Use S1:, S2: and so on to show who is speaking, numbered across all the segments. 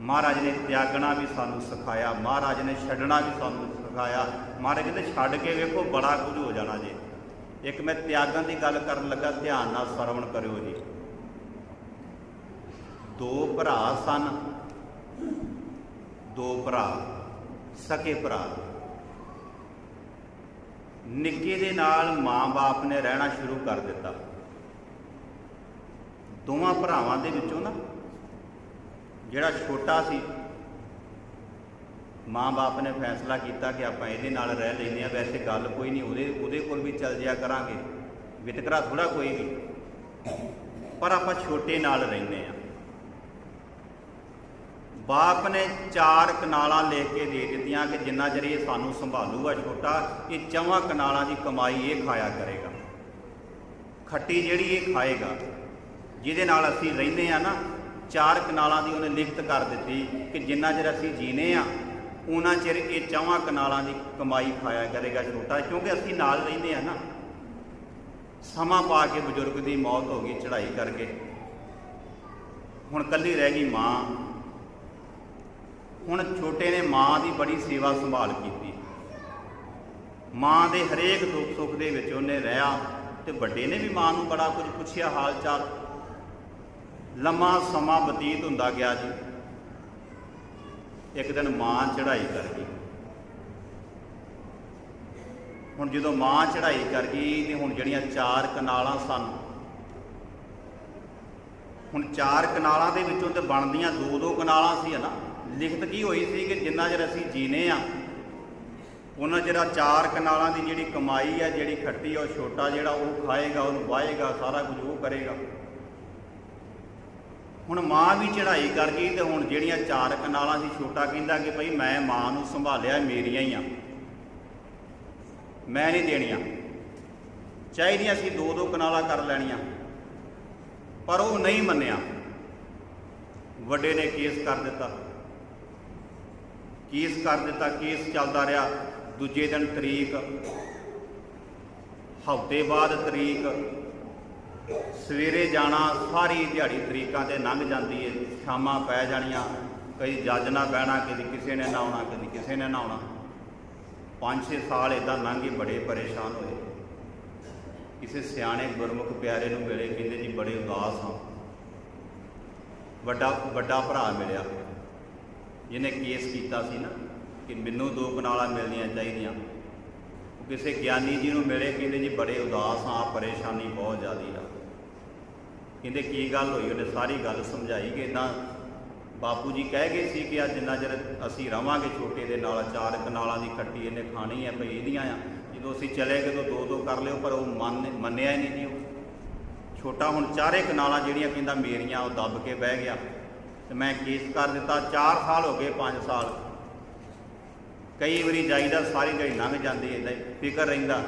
S1: ਮਹਾਰਾਜ ਨੇ ਤਿਆਗਣਾ ਵੀ ਸਾਨੂੰ ਸਿਖਾਇਆ, ਮਹਾਰਾਜ ਨੇ ਛੱਡਣਾ ਵੀ ਸਾਨੂੰ ਸਿਖਾਇਆ। ਮਹਾਰਾਜ ਕਹਿੰਦੇ, ਛੱਡ ਕੇ ਵੇਖੋ ਬੜਾ ਕੁਝ ਹੋ ਜਾਣਾ ਜੇ। ਇੱਕ ਮੈਂ ਤਿਆਗਾਂ ਦੀ ਗੱਲ ਕਰਨ ਲੱਗਾ, ਧਿਆਨ ਨਾਲ ਸਰਵਣ ਕਰਿਓ ਜੀ। ਦੋ ਭਰਾ ਸਨ। ਦੋ ਭਰਾ, ਸਕੇ ਭਰਾ। ਨਿੱਕੇ ਦੇ ਨਾਲ ਮਾਂ-ਬਾਪ ਨੇ ਰਹਿਣਾ ਸ਼ੁਰੂ ਕਰ ਦਿੱਤਾ। ਦੋਵਾਂ ਭਰਾਵਾਂ ਦੇ ਵਿੱਚੋਂ ਨਾ ਜਿਹੜਾ ਛੋਟਾ ਸੀ, ਮਾਂ-ਬਾਪ ਨੇ ਫੈਸਲਾ ਕੀਤਾ ਕਿ ਆਪਾਂ ਇਹਦੇ ਨਾਲ ਰਹਿ ਲੈਂਦੇ ਆ ਵੈਸੇ ਗੱਲ ਕੋਈ ਨਹੀਂ, ਉਹਦੇ ਉਹਦੇ ਕੋਲ ਵੀ ਚੱਲ ਜਿਆ ਕਰਾਂਗੇ। ਵਿਤਕਰਾ ਥੋੜਾ ਕੋਈ ਵੀ। ਪਰ ਆਪਾਂ ਛੋਟੇ ਨਾਲ ਰਹਿੰਦੇ ਆ ਬਾਪ ਨੇ ਚਾਰ ਕਨਾਲਾਂ ਲੈ ਕੇ ਦੇ ਦਿੱਤੀਆਂ ਕਿ ਜਿੰਨਾ ਚਿਰ ਇਹ ਸਾਨੂੰ ਸੰਭਾਲੂਗਾ ਛੋਟਾ, ਇਹ ਚੌਵਾਂ ਕਨਾਲਾਂ ਦੀ ਕਮਾਈ ਇਹ ਖਾਇਆ ਕਰੇਗਾ। ਖੱਟੀ ਜਿਹੜੀ ਇਹ ਖਾਏਗਾ, ਜਿਹਦੇ ਨਾਲ ਅਸੀਂ ਰਹਿੰਦੇ ਆ ਨਾ ਚਾਰ ਕਨਾਲਾਂ ਦੀ ਉਹਨੇ ਲਿਖਤ ਕਰ ਦਿੱਤੀ ਕਿ ਜਿੰਨਾ ਚਿਰ ਅਸੀਂ ਜੀਨੇ ਆ ਉਹਨਾਂ ਚਿਰ ਇਹ ਚੌਵਾਂ ਕਨਾਲਾਂ ਦੀ ਕਮਾਈ ਖਾਇਆ ਕਰੇਗਾ ਛੋਟਾ ਕਿਉਂਕਿ ਅਸੀਂ ਨਾਲ ਰਹਿੰਦੇ ਆ ਨਾ। ਸਮਾਂ ਪਾ ਕੇ ਬਜ਼ੁਰਗ ਦੀ ਮੌਤ ਹੋ ਗਈ, ਚੜ੍ਹਾਈ ਕਰਕੇ। ਹੁਣ ਕੱਲੀ ਰਹਿ ਗਈ ਮਾਂ। ਹੁਣ ਛੋਟੇ ਨੇ ਮਾਂ ਦੀ ਬੜੀ ਸੇਵਾ ਸੰਭਾਲ ਕੀਤੀ। ਮਾਂ ਦੇ ਹਰੇਕ ਦੁੱਖ ਸੁੱਖ ਦੇ ਵਿੱਚ ਉਹਨੇ ਰਿਹਾ ਤੇ ਵੱਡੇ ਨੇ ਵੀ ਮਾਂ ਨੂੰ ਬੜਾ ਕੁਝ ਪੁੱਛਿਆ ਹਾਲ ਚਾਲ ਲੰਮਾ ਸਮਾਂ ਬਤੀਤ ਹੁੰਦਾ ਗਿਆ ਜੀ। ਇੱਕ ਦਿਨ ਮਾਂ ਚੜ੍ਹਾਈ ਕਰ ਗਈ। ਹੁਣ ਜਦੋਂ ਮਾਂ ਚੜ੍ਹਾਈ ਕਰ ਗਈ ਤੇ ਹੁਣ ਜਿਹੜੀਆਂ ਚਾਰ ਕਨਾਲਾਂ ਸਨ, ਹੁਣ ਚਾਰ ਕਨਾਲਾਂ ਦੇ ਵਿੱਚੋਂ ਤੇ ਬਣਦੀਆਂ ਦੋ ਦੋ ਕਨਾਲਾਂ ਸੀ ਹਨਾ ਲਿਖਤ ਕੀ ਹੋਈ ਸੀ ਕਿ ਜਿੰਨਾ ਚਿਰ ਅਸੀਂ ਜੀਨੇ ਆ, ਉਹਨਾਂ ਜਿਹੜਾ ਚਾਰ ਕਨਾਲਾਂ ਦੀ ਜਿਹੜੀ ਕਮਾਈ ਆ, ਜਿਹੜੀ ਖੱਟੀ ਆ, ਉਹ ਛੋਟਾ ਜਿਹੜਾ ਉਹ ਖਾਏਗਾ, ਉਹਨੂੰ ਵਾਹੇਗਾ, ਸਾਰਾ ਕੁਝ ਉਹ ਕਰੇਗਾ। ਹੁਣ ਮਾਂ ਵੀ ਚੜ੍ਹਾਈ ਕਰ ਗਈ ਤੇ ਹੁਣ ਜਿਹੜੀਆਂ ਚਾਰ ਕਨਾਲਾਂ ਸੀ ਛੋਟਾ ਕਹਿੰਦਾ ਕਿ ਭਈ ਮੈਂ ਮਾਂ ਨੂੰ ਸੰਭਾਲਿਆ ਮੇਰੀਆਂ ਹੀ ਆ। ਮੈਂ ਨਹੀਂ ਦੇਣੀਆਂ। ਚਾਹੀਦੀਆਂ ਸੀ ਦੋ ਦੋ ਕਨਾਲਾਂ ਕਰ ਲੈਣੀਆਂ। ਪਰ ਉਹ ਨਹੀਂ ਮੰਨਿਆ। ਵੱਡੇ ਨੇ ਕੇਸ ਕਰ ਦਿੱਤਾ। ਕੇਸ ਕਰ ਦਿੱਤਾ, ਕੇਸ ਚੱਲਦਾ ਰਿਹਾ। ਦੂਜੇ ਦਿਨ ਤਰੀਕ, ਹਫ਼ਤੇ ਬਾਅਦ ਤਰੀਕ ਸਵੇਰੇ ਜਾਣਾ ਸਾਰੀ ਦਿਹਾੜੀ ਤਰੀਕਾਂ ਤੇ ਲੰਘ ਜਾਂਦੀ ਹੈ ਸ਼ਾਮਾਂ ਪੈ ਜਾਣੀਆਂ, ਕਈ ਜੱਜ ਨਾ ਬਹਿਣਾ, ਕਦੀ ਕਿਸੇ ਨੇ ਨਾ ਆਉਣਾ ਕਦੀ ਕਿਸੇ ਨੇ ਨਾ ਆਉਣਾ 5-6 ਸਾਲ ਇਦਾਂ ਲੰਘੇ ਬੜੇ ਪਰੇਸ਼ਾਨ ਹੋਏ। ਕਿਸੇ ਸਿਆਣੇ ਗੁਰਮੁਖ ਪਿਆਰੇ ਨੂੰ ਮਿਲੇ, ਕਹਿੰਦੇ ਜੀ ਬੜੇ ਉਦਾਸ ਹਾਂ। ਵੱਡਾ ਵੱਡਾ ਭਰਾ ਮਿਲਿਆ। ਜਿਹਨੇ ਕੇਸ ਕੀਤਾ ਸੀ ਨਾ, ਕਿ ਮੈਨੂੰ ਦੋ ਕਨਾਲਾਂ ਮਿਲਣੀਆਂ ਚਾਹੀਦੀਆਂ। ਕਿਸੇ ਗਿਆਨੀ ਜੀ ਨੂੰ ਮਿਲੇ, ਕਹਿੰਦੇ ਜੀ ਬੜੇ ਉਦਾਸ ਹਾਂ, ਪਰੇਸ਼ਾਨੀ ਬਹੁਤ ਜ਼ਿਆਦੀ ਆ। ਕਹਿੰਦੇ, ਕੀ ਗੱਲ ਹੋਈ? ਉਹਨੇ ਸਾਰੀ ਗੱਲ ਸਮਝਾਈ ਕਿ ਇਦਾਂ ਬਾਪੂ ਜੀ ਕਹਿ ਗਏ ਸੀ ਕਿ ਅੱਜ ਜਿੰਨਾ ਚਿਰ ਅਸੀਂ ਰਵਾਂਗੇ ਛੋਟੇ ਦੇ ਨਾਲ, ਚਾਰ ਕਨਾਲਾਂ ਦੀ ਖੱਟੀ ਇਹਨੇ ਖਾਣੀ ਹੈ ਭਈ ਇਹਦੀਆਂ ਆ। ਜਦੋਂ ਅਸੀਂ ਚਲੇ ਗਏ ਤਾਂ ਦੋ ਦੋ ਕਰ ਲਿਓ, ਪਰ ਉਹ ਮੰਨ, ਮੰਨਿਆ ਹੀ ਨਹੀਂ ਜੀ ਉਹ। ਛੋਟਾ ਹੁਣ ਚਾਰੇ ਕਨਾਲਾਂ ਜਿਹੜੀਆਂ ਕਹਿੰਦਾ ਮੇਰੀਆਂ, ਉਹ ਦੱਬ ਕੇ ਬਹਿ ਗਿਆ। ਤੇ ਮੈਂ ਕੇਸ ਕਰ ਦਿੱਤਾ 4 ਸਾਲ ਹੋ ਗਏ 5 ਸਾਲ। ਕਈ ਵਾਰੀ ਜਾਈਦਾ, ਸਾਰੀ ਦਿਹਾੜੀ ਲੰਘ ਜਾਂਦੀ ਏਦਾਂ ਹੀ, ਫਿਕਰ ਰਹਿੰਦਾ।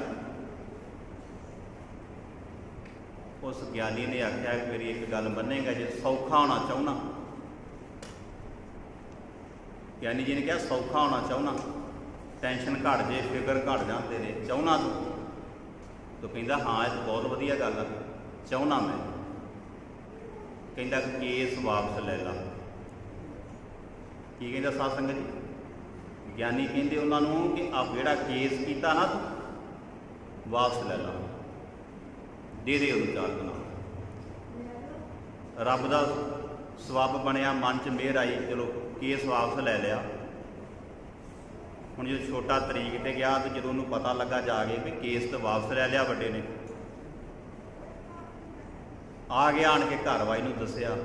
S1: ਉਸ ਗਿਆਨੀ ਨੇ ਆਖਿਆ ਕਿ ਮੇਰੀ ਇੱਕ ਗੱਲ ਮੰਨੇਗਾ, ਜੇ ਸੌਖਾ ਹੋਣਾ ਚਾਹੁੰਨਾ। ਗਿਆਨੀ ਜੀ ਨੇ ਕਿਹਾ, ਸੌਖਾ ਹੋਣਾ ਚਾਹੁੰਨਾ। ਟੈਨਸ਼ਨ ਘਟ ਜੇ, ਫਿਕਰ ਘਟ ਜਾਂਦੇ ਨੇ। ਚਾਹੁੰਨਾ ਤੂੰ? ਤੂੰ ਕਹਿੰਦਾ, ਹਾਂ, ਇਹ ਬਹੁਤ ਵਧੀਆ ਗੱਲ ਆ। ਚਾਹੁੰਨਾ ਮੈਂ। ਕਹਿੰਦਾ, ਕੇਸ ਵਾਪਸ ਲੈ ਲਾ। ਕੀ ਕਹਿੰਦਾ ਸਾਧ ਸੰਗਤ ਜੀ? ਗਿਆਨੀ ਕਹਿੰਦੇ ਉਹਨਾਂ ਨੂੰ ਕਿ ਆ ਜਿਹੜਾ ਕੇਸ ਕੀਤਾ ਨਾ ਤੂੰ, ਵਾਪਸ ਲੈ ਲਾ। ਦੇ ਦੇ ਉਹਨੂੰ ਚਾਰ ਕਨਾਲ ਰੱਬ ਦਾ ਸਵੱਬ ਬਣਿਆ, ਮਨ ਚ ਮਿਹਰ ਆਈ, ਚਲੋ ਕੇਸ ਵਾਪਸ ਲੈ ਲਿਆ। ਹੁਣ ਜਦੋਂ ਛੋਟਾ ਤਰੀਕ ਤੇ ਗਿਆ ਤੇ ਜਦੋਂ ਉਹਨੂੰ ਪਤਾ ਲੱਗਾ ਜਾ ਕੇ ਵੀ ਕੇਸ ਤਾਂ ਵਾਪਸ ਲੈ ਲਿਆ ਵੱਡੇ ਨੇ। ਆ ਗਿਆ ਆਣ ਕੇ ਘਰ ਵਾਈ ਨੂੰ ਦੱਸਿਆ।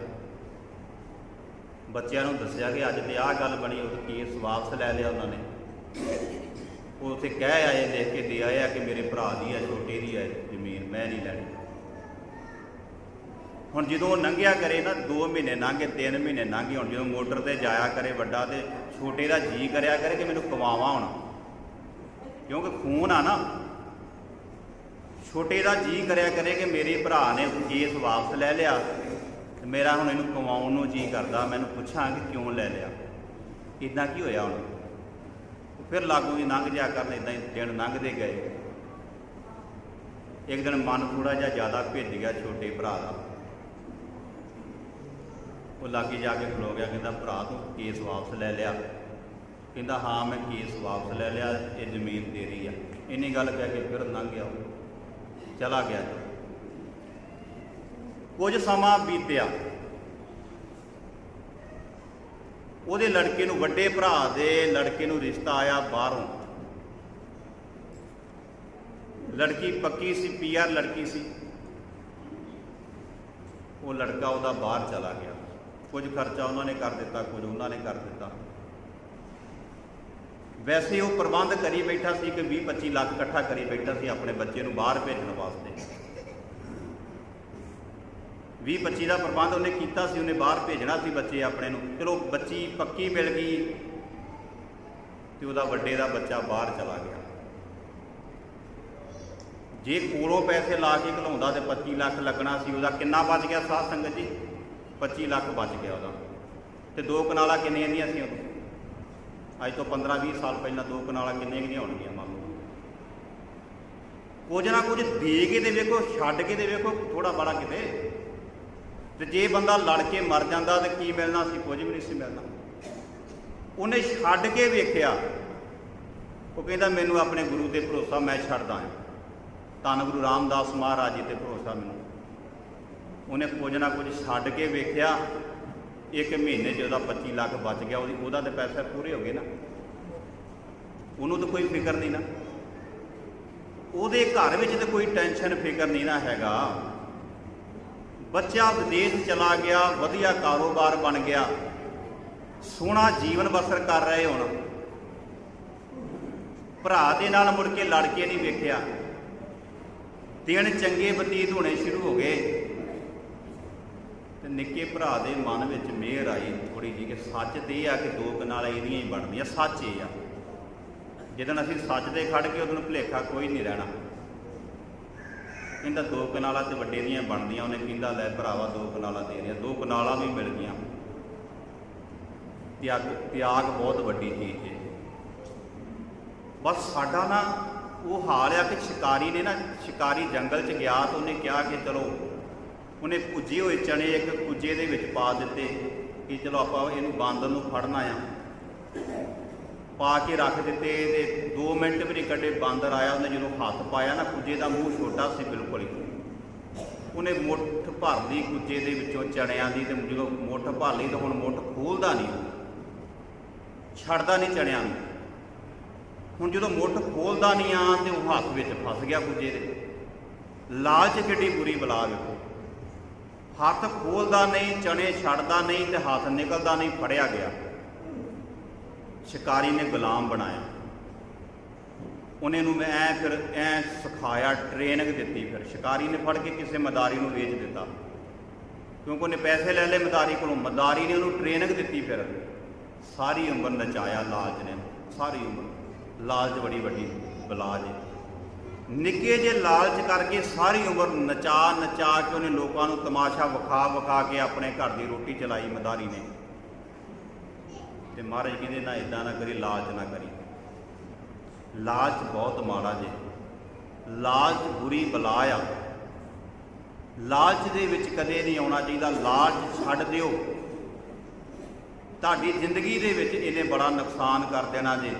S1: ਬੱਚਿਆਂ ਨੂੰ ਦੱਸਿਆ ਕਿ ਅੱਜ ਤੇ ਆਹ ਗੱਲ ਬਣੀ, ਉਹ ਕੇਸ ਵਾਪਸ ਲੈ ਲਿਆ ਉਹਨਾਂ ਨੇ। ਉਹ ਉੱਥੇ ਕਹਿ ਆਏ, ਦੇਖ ਕੇ ਦੇ ਆਏ ਕਿ ਮੇਰੇ ਭਰਾ ਦੀ ਹੈ ਛੋਟੇ ਦੀ ਹੈ ਮੈਂ ਨਹੀਂ ਲੈਣੀ। ਹੁਣ ਜਦੋਂ ਉਹ ਲੰਘਿਆ ਕਰੇ ਨਾ 2 ਮਹੀਨੇ ਲੰਘੇ 3 ਮਹੀਨੇ ਲੰਘੇ ਹੁਣ ਜਦੋਂ ਮੋਟਰ ਤੇ ਜਾਇਆ ਕਰੇ ਵੱਡਾ ਤੇ ਛੋਟੇ ਦਾ ਜੀ ਕਰਿਆ ਕਰੇ ਕਿ ਮੈਨੂੰ ਕਮਾਵਾ ਹੁਣ। ਕਿਉਂਕਿ ਖੂਨ ਆ ਨਾ। ਛੋਟੇ ਦਾ ਜੀ ਕਰਿਆ ਕਰੇ ਕਿ ਮੇਰੇ ਭਰਾ ਨੇ ਕੇਸ ਵਾਪਸ ਲੈ ਲਿਆ ਤੇ ਮੇਰਾ ਹੁਣ ਇਹਨੂੰ ਕਮਾਉਣ ਨੂੰ ਜੀ ਕਰਦਾ, ਮੈਨੂੰ ਪੁੱਛਾਂ ਕਿ ਕਿਉਂ ਲੈ ਲਿਆ। ਇਦਾਂ ਕੀ ਹੋਇਆ ਹੁਣ? ਫਿਰ ਲਾਗੂ ਹੀ ਲੰਘ ਜਾ ਕਰਨ ਇਦਾਂ ਹੀ ਦਿਨ ਲੰਘਦੇ ਗਏ। ਇੱਕ ਦਿਨ ਮਨ ਥੋੜਾ ਜਿਹਾ ਜ਼ਿਆਦਾ ਭਿੱਜ ਗਿਆ ਛੋਟੇ ਭਰਾ ਦਾ। ਉਹ ਲਾਗੇ ਜਾ ਕੇ ਖਲੋ ਗਿਆ, ਕਹਿੰਦਾ, ਭਰਾ, ਤੂੰ ਕੇਸ ਵਾਪਸ ਲੈ ਲਿਆ। ਕਹਿੰਦਾ, ਹਾਂ, ਮੈਂ ਕੇਸ ਵਾਪਸ ਲੈ ਲਿਆ, ਇਹ ਜ਼ਮੀਨ ਤੇਰੀ ਆ। ਇੰਨੀ ਗੱਲ ਕਹਿ ਕੇ ਫਿਰ ਲੰਘ ਗਿਆ ਉਹ। ਚਲਾ ਗਿਆ। ਕੁਝ ਸਮਾਂ ਬੀਤਿਆ। ਉਹਦੇ ਲੜਕੇ ਨੂੰ ਵੱਡੇ ਭਰਾ ਦੇ ਲੜਕੇ ਨੂੰ ਰਿਸ਼ਤਾ ਆਇਆ ਬਾਹਰੋਂ। ਲੜਕੀ ਪੱਕੀ ਸੀ ਪੀਆਰ ਲੜਕੀ ਸੀ। ਉਹ ਲੜਕਾ ਉਹਦਾ ਬਾਹਰ ਚਲਾ ਗਿਆ। ਕੁਝ ਖਰਚਾ ਉਹਨਾਂ ਨੇ ਕਰ ਦਿੱਤਾ, ਕੁਝ ਉਹਨਾਂ ਨੇ ਕਰ ਦਿੱਤਾ। ਵੈਸੇ ਉਹ ਪ੍ਰਬੰਧ ਕਰੀ ਬੈਠਾ ਸੀ ਕਿ 20 25 ਲੱਖ ਇਕੱਠਾ ਕਰੀ ਬੈਠਾ ਸੀ ਆਪਣੇ ਬੱਚੇ ਨੂੰ ਬਾਹਰ ਭੇਜਣ ਵਾਸਤੇ। 20 25 ਦਾ ਪ੍ਰਬੰਧ ਉਹਨੇ ਕੀਤਾ ਸੀ, ਉਹਨੇ ਬਾਹਰ ਭੇਜਣਾ ਸੀ ਬੱਚੇ ਆਪਣੇ ਨੂੰ। ਚਲੋ, ਬੱਚੀ ਪੱਕੀ ਮਿਲ ਗਈ ਤੇ ਉਹਦਾ ਵੱਡੇ ਦਾ ਬੱਚਾ ਬਾਹਰ ਚਲਾ ਗਿਆ। ਜੇ ਕੋਲੋਂ ਪੈਸੇ ਲਾ ਕੇ ਘਲਾਉਂਦਾ ਤੇ 25 ਲੱਖ ਲੱਗਣਾ ਸੀ, ਉਹਦਾ ਕਿੰਨਾ ਬਚ ਗਿਆ ਸਾਧ ਸੰਗਤ ਜੀ? 25 ਲੱਖ ਬਚ ਗਿਆ ਉਹਦਾ। ਤੇ ਦੋ ਕਨਾਲਾਂ ਕਿੰਨੀਆਂ ਦੀਆਂ ਸੀ ਉਦੋਂ? ਅੱਜ ਤੋਂ 15 20 ਸਾਲ ਪਹਿਲਾਂ ਦੋ ਕਨਾਲਾਂ ਕਿੰਨੀਆਂ ਹੋਣਗੀਆਂ ਮਾਮੂ ਕੁਝ ਨਾ ਕੁਝ ਦੇ ਕੇ ਤੇ ਵੇਖੋ, ਛੱਡ ਕੇ ਤੇ ਵੇਖੋ ਥੋੜਾ ਬੜਾ ਕਿਤੇ। ਤੇ ਜੇ ਬੰਦਾ ਲੜ ਕੇ ਮਰ ਜਾਂਦਾ ਤੇ ਕੀ ਮਿਲਣਾ ਸੀ? ਕੁਝ ਵੀ ਨਹੀਂ ਸੀ ਮਿਲਣਾ। ਉਹਨੇ ਛੱਡ ਕੇ ਵੇਖਿਆ। ਉਹ ਕਹਿੰਦਾ, ਮੈਨੂੰ ਆਪਣੇ ਗੁਰੂ ਤੇ ਭਰੋਸਾ, ਮੈਂ ਛੱਡਦਾ ਹਾਂ। ਧੰਨ ਗੁਰੂ ਰਾਮਦਾਸ ਮਹਾਰਾਜ ਜੀ ਤੇ ਭਰੋਸਾ ਮੈਨੂੰ। ਉਹਨੇ ਕੁਝ ਨਾ ਕੁਝ ਛੱਡ ਕੇ ਵੇਖਿਆ, ਇੱਕ ਮਹੀਨੇ 'ਚ ਉਹਦਾ 25 ਲੱਖ ਬਚ ਗਿਆ, ਉਹਦੀ ਉਹਦਾ ਤੇ ਪੈਸੇ ਪੂਰੇ ਹੋ ਗਏ ਨਾ। ਉਹਨੂੰ ਤਾਂ ਕੋਈ ਫਿਕਰ ਨਹੀਂ ਨਾ। ਉਹਦੇ ਘਰ ਵਿੱਚ ਤਾਂ ਕੋਈ ਟੈਨਸ਼ਨ, ਫਿਕਰ ਨਹੀਂ ਨਾ ਹੈਗਾ। ਬੱਚਾ ਵਿਦੇਸ਼ ਚਲਾ ਗਿਆ, ਵਧੀਆ ਕਾਰੋਬਾਰ ਬਣ ਗਿਆ। ਸੋਹਣਾ ਜੀਵਨ ਬਸਰ ਕਰ ਰਹੇ ਹੁਣ। ਭਰਾ ਦੇ ਨਾਲ ਮੁੜ ਕੇ ਲੜ ਕੇ ਨਹੀਂ ਵੇਖਿਆ। ਦਿਨ ਚੰਗੇ ਬਤੀਤ ਹੋਣੇ ਸ਼ੁਰੂ ਹੋ ਗਏ। ਤੇ ਨਿੱਕੇ ਭਰਾ ਦੇ ਮਨ ਵਿੱਚ ਮਿਹਰ ਆਈ ਥੋੜੀ ਜੀ ਕਿ ਸੱਚ ਤੇ ਇਹ ਆ ਕਿ ਦੋ ਕਨਾਲਾਂ ਇਹਦੀਆਂ ਹੀ ਬਣਦੀਆਂ, ਸੱਚ ਇਹ ਆ। ਜਦੋਂ ਅਸੀਂ ਸੱਚ ਤੇ ਖੜ ਕੇ ਉਦੋਂ ਭੁਲੇਖਾ ਕੋਈ ਨਹੀਂ ਰਹਿਣਾ। ਕਹਿੰਦਾ ਦੋ ਕਨਾਲਾਂ ਤੇ ਵੱਡੇ ਦੀਆਂ ਬਣਦੀਆਂ, ਉਹਨੇ ਕਹਿੰਦਾ, ਲੈ ਭਰਾਵਾ, ਦੋ ਕਨਾਲਾਂ ਦੇ ਰਿਆ ਦੋ ਕਨਾਲਾਂ ਵੀ ਮਿਲ ਗਈਆਂ। ਤਿਆਗ ਤਿਆਗ ਬਹੁਤ ਵੱਡੀ ਚੀਜ਼ ਹੈ। ਬਸ ਸਾਡਾ ਨਾ ਉਹ ਹਾਲ ਆ ਕਿ ਸ਼ਿਕਾਰੀ ਨੇ ਨਾ, ਸ਼ਿਕਾਰੀ ਜੰਗਲ 'ਚ ਗਿਆ ਤਾਂ ਉਹਨੇ ਕਿਹਾ ਕਿ ਚਲੋ ਉਹਨੇ ਭੁੱਜੇ ਹੋਏ ਚਣੇ ਇੱਕ ਕੁੱਜੇ ਦੇ ਵਿੱਚ ਪਾ ਦਿੱਤੇ ਕਿ ਚਲੋ ਆਪਾਂ ਇਹਨੂੰ ਬਾਂਦਰ ਨੂੰ ਫੜਨਾ ਆ ਪਾ ਕੇ ਰੱਖ ਦਿੱਤੇ ਤੇ 2 ਮਿੰਟ ਵੀ ਨਹੀਂ ਕੱਢੇ, ਬਾਂਦਰ ਆਇਆ, ਉਹਨੇ ਜਦੋਂ ਹੱਥ ਪਾਇਆ ਨਾ, ਕੁੱਜੇ ਦਾ ਮੂੰਹ ਛੋਟਾ ਸੀ ਬਿਲਕੁਲ ਹੀ। ਉਹਨੇ ਮੁੱਠ ਭਰ ਲਈ ਕੁੱਜੇ ਦੇ ਵਿੱਚੋਂ ਚਣਿਆਂ ਦੀ ਤੇ ਜਦੋਂ ਮੁੱਠ ਭਰ ਲਈ ਤਾਂ ਹੁਣ ਮੁੱਠ ਖੋਲਦਾ ਨਹੀਂ ਛੱਡਦਾ ਨਹੀਂ ਚਣਿਆਂ ਨੂੰ। ਹੁਣ ਜਦੋਂ ਮੁੱਠ ਖੋਲਦਾ ਨਹੀਂ ਆ ਤੇ ਉਹ ਹੱਥ ਵਿੱਚ ਫਸ ਗਿਆ ਕੁੱਜੇ ਦੇ। ਲਾਲਚ ਕਿੱਡੀ ਬੁਰੀ ਬਲਾ ਵੇਖੋ। ਹੱਥ ਖੋਲਦਾ ਨਹੀਂ ਚਣੇ ਛੱਡਦਾ ਨਹੀਂ ਤੇ ਹੱਥ ਨਿਕਲਦਾ ਨਹੀਂ, ਫੜਿਆ ਗਿਆ। ਸ਼ਿਕਾਰੀ ਨੇ ਗੁਲਾਮ ਬਣਾਇਆ। ਉਹਨੇ ਨੂੰ ਮੈਂ ਐ ਫਿਰ ਐ ਸਿਖਾਇਆ ਟ੍ਰੇਨਿੰਗ ਦਿੱਤੀ ਫਿਰ। ਸ਼ਿਕਾਰੀ ਨੇ ਫੜ ਕੇ ਕਿਸੇ ਮਦਾਰੀ ਨੂੰ ਵੇਚ ਦਿੱਤਾ। ਕਿਉਂਕਿ ਉਹਨੇ ਪੈਸੇ ਲੈ ਲਏ ਮਦਾਰੀ ਕੋਲੋਂ। ਮਦਾਰੀ ਨੇ ਉਹਨੂੰ ਟ੍ਰੇਨਿੰਗ ਦਿੱਤੀ ਫਿਰ। ਸਾਰੀ ਉਮਰ ਨਚਾਇਆ ਲਾਲਚ ਨੇ। ਸਾਰੀ ਉਮਰ। ਲਾਲਚ ਬੜੀ ਵੱਡੀ ਬਲਾ ਜੇ ਨਿੱਕੇ ਜੇ ਲਾਲਚ ਕਰਕੇ ਸਾਰੀ ਉਮਰ ਨਚਾ ਨਚਾ ਕੇ ਉਹਨੇ ਲੋਕਾਂ ਨੂੰ ਤਮਾਸ਼ਾ ਵਿਖਾ ਵਿਖਾ ਕੇ ਆਪਣੇ ਘਰ ਦੀ ਰੋਟੀ ਚਲਾਈ ਮਦਾਰੀ ਨੇ। ਤੇ ਮਹਾਰਾਜ ਕਹਿੰਦੇ, ਨਾ ਇਦਾਂ ਨਾ ਕਰੀ, ਲਾਲਚ ਨਾ ਕਰੀ। ਲਾਲਚ ਬਹੁਤ ਮਾੜਾ ਜੇ। ਲਾਲਚ ਬੁਰੀ ਬਲਾ ਆ। ਲਾਲਚ ਦੇ ਵਿੱਚ ਕਦੇ ਨਹੀਂ ਆਉਣਾ ਚਾਹੀਦਾ। ਲਾਲਚ ਛੱਡ ਦਿਓ। ਤੁਹਾਡੀ ਜ਼ਿੰਦਗੀ ਦੇ ਵਿੱਚ ਇਹਨੇ ਬੜਾ ਨੁਕਸਾਨ ਕਰ ਦੇਣਾ ਜੇ।